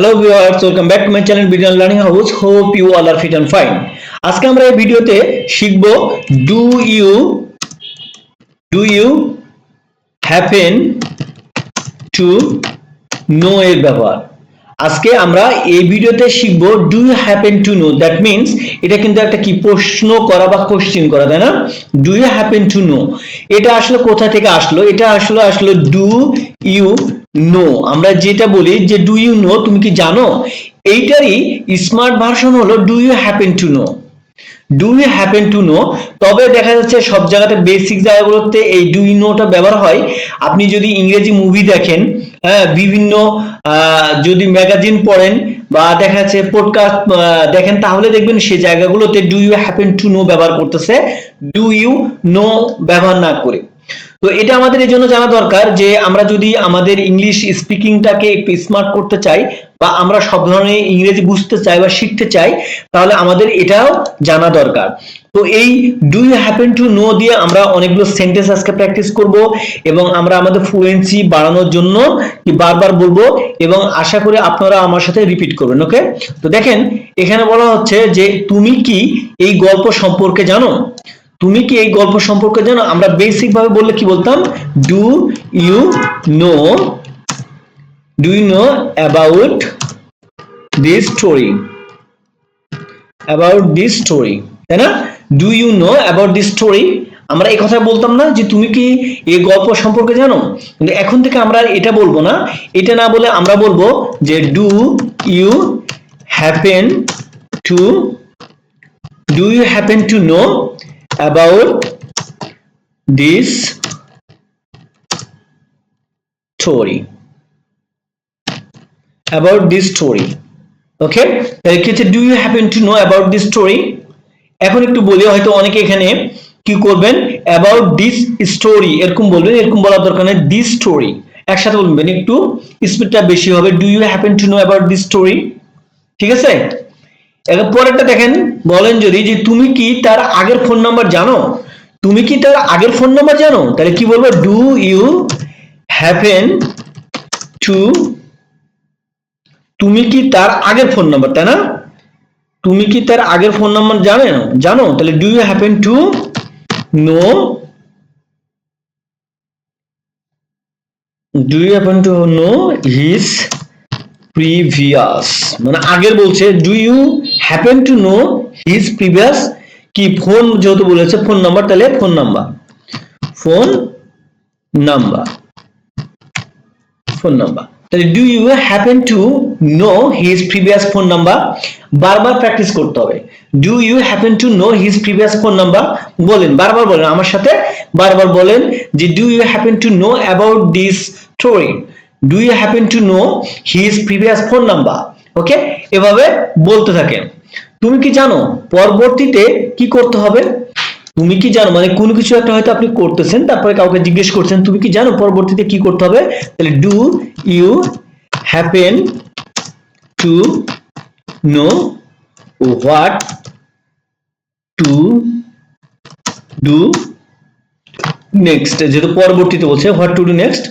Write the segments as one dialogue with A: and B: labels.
A: Hello viewers welcome back to my channel বিডিয়ান learning house hope you all are fit and fine আজকে আমরা এই ভিডিওতে শিখব do you do you happen to know এর ব্যবহার? আজকে আমরা এই ভিডিওতে শিখব do you happen to know that means এটা কিন্তু একটা কি, প্রশ্ন করা বা কোশ্চেন করা, তাই না? Do you happen to know এটা আসলে কোথা থেকে আসলো? এটা আসলে আসলে ডু ইউ নো আমরা যেটা বলি যে ডু ইউ নো তুমি কি জানো? এইটারই স্মার্ট ভার্সন হলো do you happen to know do you happen to know তবে দেখা যাচ্ছে সব জায়গাতে বেসিক জায়গাগুলোতে এই ডু ইউ নোটা ব্যবহার হয়। আপনি যদি ইংরেজি মুভি দেখেন হ্যাঁ বিভিন্ন যদি ম্যাগাজিন পড়েন বা দেখা যাচ্ছে পডকাস্ট দেখেন, তাহলে দেখবেন সেই জায়গাগুলোতে do you happen to know ব্যবহার করতেছে। ডু ইউ নো ব্যবহার না করে। তো এটা আমাদের এই জন্য জানা দরকার যে আমরা যদি আমাদের ইংলিশ স্পিকিংটাকে একটু স্মার্ট করতে চাই বা আমরা সব ধরনের ইংরেজি বুঝতে চাই বা শিখতে চাই, তাহলে আমাদের এটাও জানা দরকার। তো এই do you happen to know দিয়ে আমরা অনেকগুলো সেন্টেন্স আজকে প্র্যাকটিস করব এবং আমরা আমাদের ফ্লুয়েন্সি বাড়ানোর জন্য বারবার বলব এবং আশা করি আপনারা আমার সাথে রিপিট করবেন ওকে তো দেখেন, এখানে বলা হচ্ছে যে তুমি কি এই গল্প সম্পর্কে জানো? তুমি কি এই গল্প সম্পর্কে জানো? আমরা বেসিক ভাবে বললে কি বলতাম? Do you know do you know about this story about this story তাই না? Do you know about this story আমরা এই কথা বলতাম না যে তুমি কি এই গল্প সম্পর্কে জানো? কিন্তু এখন থেকে আমরা এটা বলব না। এটা না বলে আমরা বলব যে do you happen to do you happen to know about this story. About this story. Okay তাহলে কি do you happen to know about this story এখন একটু বলি, হয়তো অনেকে এখানে কি করবেন? অ্যাবাউট দিস স্টোরি এরকম বলবেন, এরকম বলার দরকার নেই। দিস স্টোরি একসাথে বলবেন, একটু স্পিডটা বেশি হবে। Do you happen to know about this story ঠিক আছে? এবার দেখেন, বলেন যদি যে তুমি কি তার আগের ফোন নাম্বার জানো? তুমি কি তার আগের ফোন নাম্বার জানো? তাহলে কি বলব? ডু ইউ হ্যাপেন টু তুমি কি তার আগের ফোন নাম্বার তাই না? তুমি কি তার আগের ফোন নাম্বার জানো? জানো? তাহলে do you happen to know do you happen to know his previous মানে আগের বলছে do you happen to know his previous কি, ফোন যেহেতু বলেছে, ফোন নাম্বার, তাহলে phone number. Phone number. Phone number. তাহলে do you happen to know his previous phone number বারবার practice করতে হবে। Do you happen to know his previous phone number বলেন, বারবার বলেন, আমার সাথে বারবার বলেন যে do you happen to know about this story do you happen to know his previous phone number okay এভাবে বলতে থাকেন তুমি কি জানো পরবর্তীতে কি করতে হবে? তুমি কি জানো মানে কোনো কিছু একটা হয়তো আপনি করতেছেন, তারপরে কাউকে জিজ্ঞেস করছেন, তুমি কি জানো পরবর্তীতে কি করতে হবে? তাহলে do you happen to know what to do next যেহেতু পরবর্তীতে বলছে হোয়াট টু ডু নেক্সট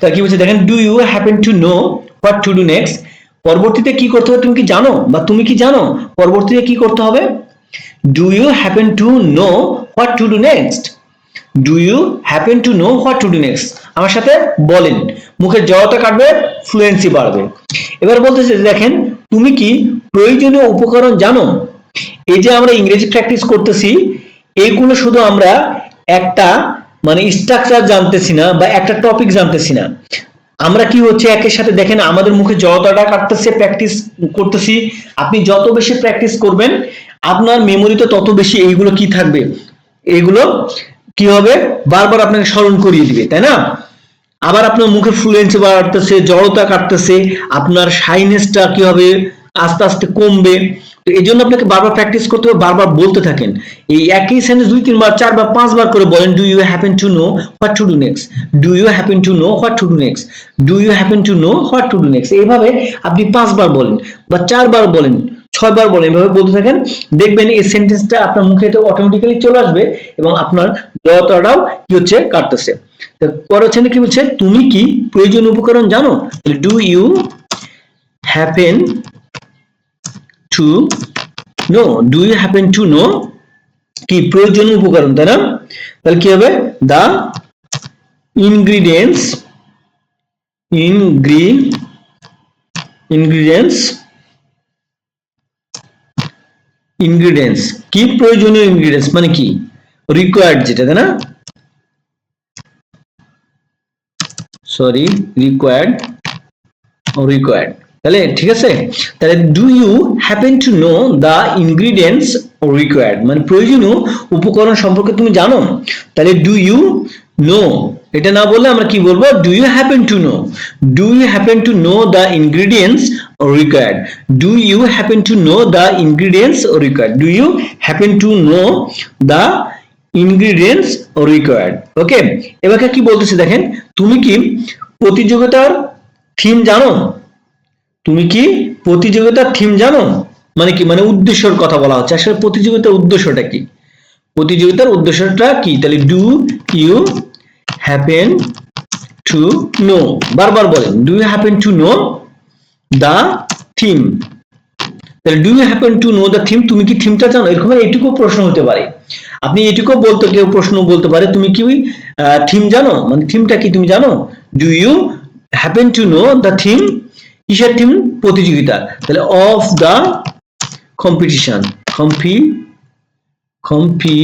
A: তা কি বলছে, দেখেন do you happen to know what to do next পরবর্তীতে কি করতে হবে, তুমি কি জানো? বা তুমি কি জানো? পরবর্তীতে কি করতে হবে? Do you happen to know what to do next do you happen to know what to do next আমার সাথে বলেন, মুখের জড়তা কাটবে ফ্লুয়েন্সি বাড়বে। এবার বলতেছে দেখেন, তুমি কি প্রয়োজনীয় উপকরণ জানো? এই যে আমরা ইংরেজি প্র্যাকটিস করতেছি এইগুলো শুধু আমরা একটা মানে স্ট্রাকচার জানতেছি না বা একটা টপিক জানতেছি না। আমরা কি হচ্ছে, একের সাথে দেখেন আমাদের মুখে জড়তাটা কাটতেছে প্র্যাকটিস করতেছি, আপনি যত বেশি প্র্যাকটিস করবেন, আপনার মেমোরিতে তত বেশি এইগুলো কি থাকবে? এগুলো কি হবে? বারবার আপনাকে স্মরণ করিয়ে দিবে, তাই না? আবার আপনার মুখে ফ্লুয়েন্সি বাড়তেছে, জড়তা কাটতেছে, আপনার শাইনেসটা কি হবে? আস্তে আস্তে কমবে। তো এই জন্য আপনাকে বারবার প্র্যাকটিস করতে হবে, বারবার বলতে থাকেন। এই একই সেন্টেন্স দুই, তিনবার, চারবার, পাঁচবার করে বলেন do you happen to know what to do next do you happen to know what to do next do you happen to know what to do next এইভাবে আপনি পাঁচবার বলেন বা চারবার বলেন, ছয়বার বলেন এভাবে বলতে থাকেন। দেখবেন এই সেন্টেন্সটা আপনার মুখে তো অটোমেটিক্যালি চলে আসবে এবং আপনার জড়তাটাও কি হচ্ছে? কাটতেছে। পরে হচ্ছে কি বলছে, তুমি কি প্রয়োজনীয় উপকরণ জানো? Do you happen to know do you happen to know কি প্রয়োজনীয় উপকরণ তাই না? তাহলে কি হবে? দা ইনগ্রিডিয়েন্টস ইনগ্রি ইনগ্রিডিয়েন্টস ইনগ্রিডিয়েন্টস কি প্রয়োজনীয় ইনগ্রিডিয়েন্টস মানে কি? রিকোয়ার্ড যেটা, তাই না? সরি রিকোয়ার্ড রিকোয়ার্ড তাহলে ঠিক আছে? তাহলে do you happen to know the ingredients required মানে প্রয়োজনীয় উপকরণ সম্পর্কে তুমি জানো? তাহলে ডু ইউ নো এটা না বললে আমরা কি বলব? Do you happen to know do you happen to know the ingredients required do you happen to know the ingredients required do you happen to know the ingredients required okay এবারে কি বলতেছি দেখেন? তুমি কি প্রতিযোগিতার থিম জানো? তুমি কি প্রতিযোগিতার থিম জানো? মানে কি মানে উদ্দেশ্যের কথা বলা হচ্ছে। আসলে প্রতিযোগিতার উদ্দেশ্যটা কি? প্রতিযোগিতার উদ্দেশ্যটা কি? তাহলে do you happen to know বারবার বলেন do you happen to know the theme তাহলে do you happen to know the theme তুমি কি থিমটা জানো? এরকম এইটুকু প্রশ্ন হতে পারে। আপনি এটুকু বলতে কেউ প্রশ্ন বলতে পারে, তুমি কি থিম জানো? মানে থিমটা কি তুমি জানো? Do you happen to know the theme কিসের থিম প্রতিযোগিতা। তাহলে of the competition কম্পি competition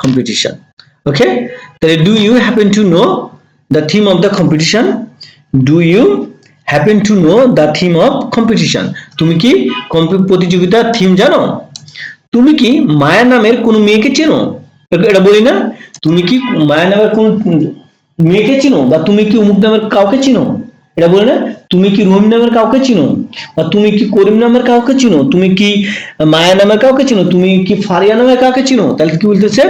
A: competition okay তাহলে do you happen to know the theme of the competition do you happen to know the theme of competition তুমি কি প্রতিযোগিতার theme জানো? তুমি কি মায়া নামের কোনো মেয়েকে চেনো? এটা বলি না। তুমি কি মায়া নামের কোন মেয়েকে চিনো? বা তুমি কি অমুক নামের কাউকে চিনো? এটা বলে না, তুমি কি রহিম নামের কাউকে চিনো? বা তুমি কি করিম নামের কাউকে চিনো? তুমি কি মায়া নামের কাউকে চিনো? তুমি কি ফারিয়া নামের কাউকে চিনো? তাহলে কি বলতেছে?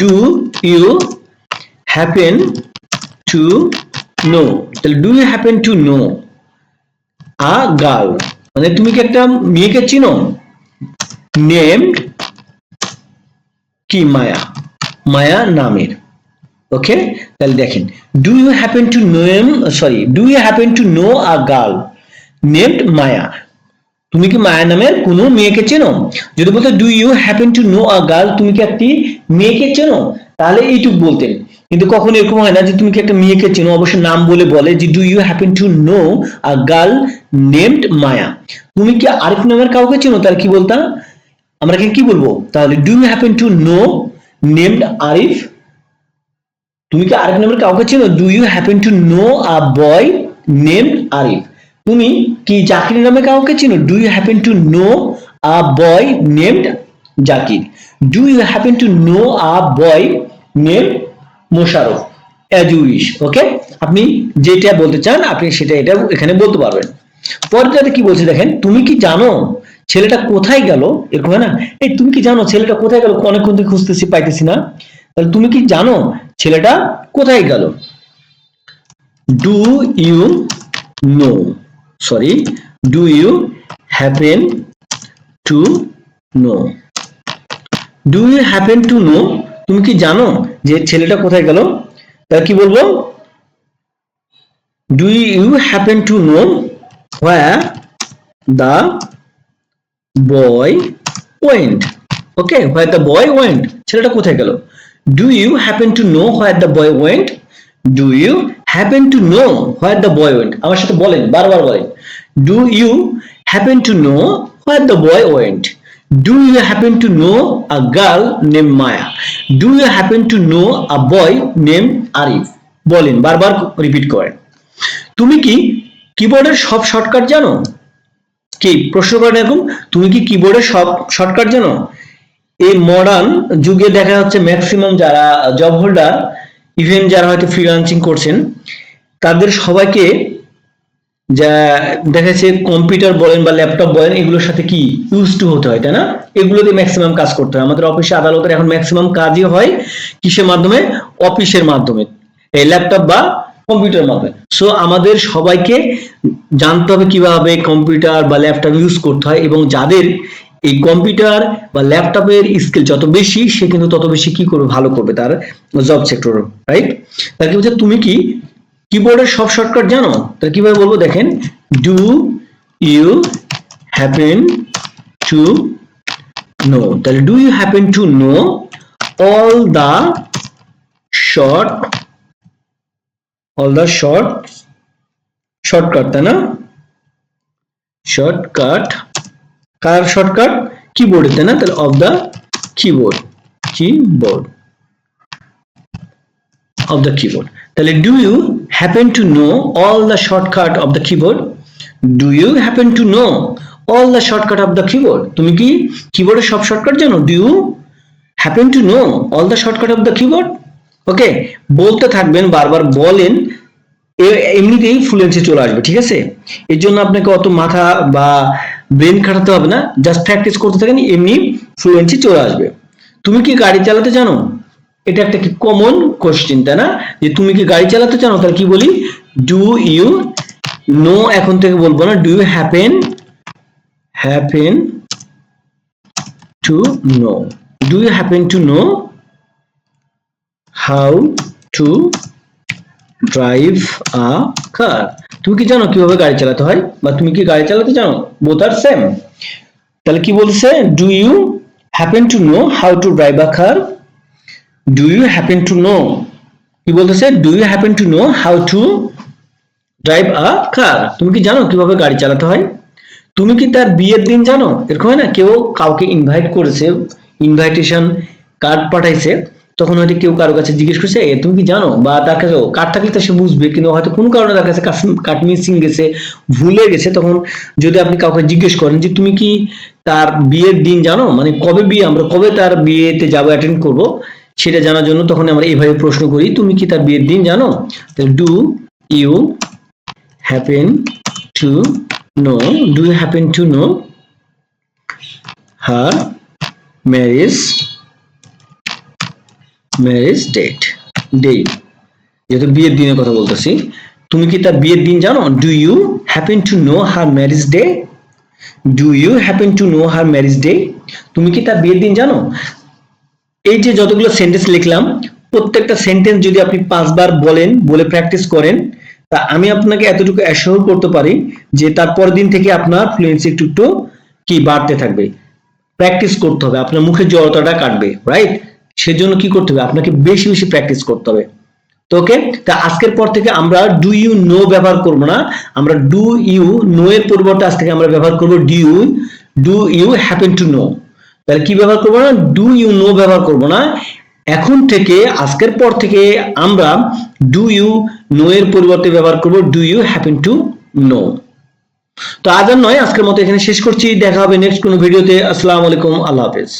A: Do you happen to know তাহলে do you happen to know a girl মানে তুমি কি একটা মেয়েকে চিনো? নেম কি? মায়া। মায়া নামের। ওকে তাহলে দেখেন do you happen to Noem sorry do you happen to know a girl named Maya তুমি কি মায়া নামের কোনো মেয়েকে চেনো? যদি বলতে do you happen to know a girl তুমি কি একটি মেয়েকে চেনো? তাহলে এইটুক বলতেন। কিন্তু কখনো এরকম হয় না যে তুমি কি একটা মেয়েকে চেনো অবশ্যই নাম বলে বলে যে do you happen to know a girl named Maya তুমি কি আরেক নামের কাউকে চেনো? তাহলে কি বলতাম? আমরা কি বলব? তাহলে do you happen to know named Arif তুমি কি আরেক নামের কাউকে চেনো? Do you happen to know a boy named Arif তুমি কি জাকির নামে কাউকে চেনো? Do you happen to know a boy named Zakir? Do you happen to know a boy name Mosharraf as you wish okay আপনি যেটা বলতে চান, আপনি সেটা এটা এখানে বলতে পারবেন। পরটাতে কি বলছে দেখেন, তুমি কি জানো ছেলেটা কোথায় গেল? এরকম হয় না? এই তুমি কি জানো ছেলেটা কোথায় গেল? অনেকক্ষণ থেকে খুঁজতেছি, পাইতেছি না। তাহলে তুমি কি জানো ছেলেটা কোথায় গেল? Do you know sorry do you happen to know do you happen to know তুমি কি জানো যে ছেলেটা কোথায় গেল? তাহলে কি বলব? Do you happen to know where the boy went okay where the boy went ছেলেটা কোথায় গেল? Do you happen to know where the boy went do you happen to know where the boy went আমার সাথে বলেন, বারবার বলেন। Do you happen to know where the boy went do you happen to know a girl name Maya do you happen to know a boy name Arif বলেন, বারবার repeat করেন। তুমি কি কিবোর্ডের সব শর্টকাট জানো? কি, প্রশ্ন করেন এরকম? তুমি কি কিবোর্ডের সব শর্টকাট জানো? এই মডার্ন যুগে দেখা যাচ্ছে ম্যাক্সিমাম যারা জব হোল্ডার ইভেন যারা হয়তো ফ্রিল্যান্সিং করছেন, তাদের সবাইকে যা দেখা যাচ্ছে কম্পিউটার বলেন বা ল্যাপটপ বলেন, এগুলোর সাথে কি ইউজ টু হতে হয়, তাই না? এগুলোতে ম্যাক্সিমাম কাজ করতে হয়। আমাদের অফিসে আদালতের এখন ম্যাক্সিমাম কাজই হয় কিসের মাধ্যমে? অফিসের মাধ্যমে। এই ল্যাপটপ বা কম্পিউটার মাধ্যমে। সো আমাদের সবাইকে জানতে হবে কীভাবে কম্পিউটার বা ল্যাপটপ ইউজ করতে হয় এবং যাদের এই কম্পিউটার বা ল্যাপটপের স্কিল যত বেশি, সে কিন্তু তত বেশি কি করবে? ভালো করবে তার জব সেক্টর রাইট তার কি বলছে, তুমি কি কিবোর্ডের সব শর্টকাট জানো? তাহলে কীভাবে বলব? দেখেন do you happen to know তাহলে do you happen to know all the short all the short shortcut তাই না? শর্টকাট কার শর্টকাট কিবোর্ডে তাই না তাহলে of the keyboard keyboard of the keyboard তাহলে do you happen to know all the shortcut of the keyboard do you happen to know all the shortcut of the keyboard তুমি কি কিবোর্ডের সব শর্টকাট জানো do you happen to know all the shortcut of the keyboard ওকে বলতে থাকবেন বারবার বলেন এমনিতেই ফ্লুয়েন্সি চলে আসবে, ঠিক আছে? এর জন্য আপনাকে অত মাথা বা ব্রেন খাটাতে হবে না জাস্ট প্র্যাকটিস করতে থাকেন, এমনি ফ্লুয়েন্সি চলে আসবে। তুমি কি গাড়ি চালাতে জানো? এটা একটা কি কমন কোশ্চেন তাই না? যে তুমি কি গাড়ি চালাতে জানো? তাহলে কি বলি? ডু ইউ নো এখন থেকে বলব না do you happen happen to know do you happen to know how to drive a car তুমি কি জানো কীভাবে গাড়ি চালাতে হয়? বা তুমি কি গাড়ি চালাতে জানো? বোথ আর সেম তাহলে কি বলছে? Do you happen to know how to drive a car do you happen to know কি বলতেছে? Do you happen to know how to drive a car তুমি কি জানো কীভাবে গাড়ি চালাতে হয়? তুমি কি তার বিয়ের দিন জানো? এরকম হয় না? কেউ কাউকে ইনভাইট করেছে ইনভাইটেশন কার্ড পাঠাইছে। তখন হয়তো কেউ কারও কাছে জিজ্ঞেস করছে তুমি কি জানো? বা তার কাছে কার্ড থাকলে তো সে বুঝবে? কিন্তু হয়তো কোনো কারণে তার কাছে কার্ড মিসিং গেছে, ভুলে গেছে, তখন যদি আপনি কাউকে জিজ্ঞেস করেন যে, তুমি কি তার বিয়ের দিন জানো? মানে কবে বিয়ে, আমরা কবে তার বিয়েতে যাব অ্যাটেন্ড করব, সেটা জানার জন্য তখন আমরা এইভাবে প্রশ্ন করি, তুমি কি তার বিয়ের দিন জানো? Do you happen to know do you happen to know her marriage marriage date date যেহেতু বিয়ের দিনের কথা বলতেছি, তুমি কি তার বিয়ের দিন জানো? Do you happen to know her marriage day do you happen to know her marriage day তুমি কি তার বিয়ের দিন জানো? এই যে যতগুলো সেন্টেন্স লিখলাম, প্রত্যেকটা সেন্টেন্স যদি আপনি পাঁচবার বলেন, বলে প্র্যাকটিস করেন, তা আমি আপনাকে এতটুকু অ্যাসিওর করতে পারি যে তারপর দিন থেকে আপনার ফ্লুয়েন্সি একটু একটু কি বাড়তে থাকবে। প্র্যাকটিস করতে হবে, আপনার মুখের জড়তাটা কাটবে রাইট সেজন্য কি করতে হবে? আপনাকে বেশি বেশি প্র্যাকটিস করতে হবে। তো ওকে তা আজকের পর থেকে আমরা ডু ইউ নো ব্যবহার করব না। আমরা ডু ইউ নো এর পরিবর্তে আজ থেকে আমরা ব্যবহার করব do you do you happen to know তাহলে কি ব্যবহার করব না? ডু ইউ নো ব্যবহার করব না। এখন থেকে, আজকের পর থেকে আমরা ডু ইউ নো এর পরিবর্তে ব্যবহার করব do you happen to know তো আজ আর নয়, আজকের মতো এখানে শেষ করছি। দেখা হবে নেক্সট কোনো ভিডিওতে আসসালামু আলাইকুম। আল্লাহ হাফেজ।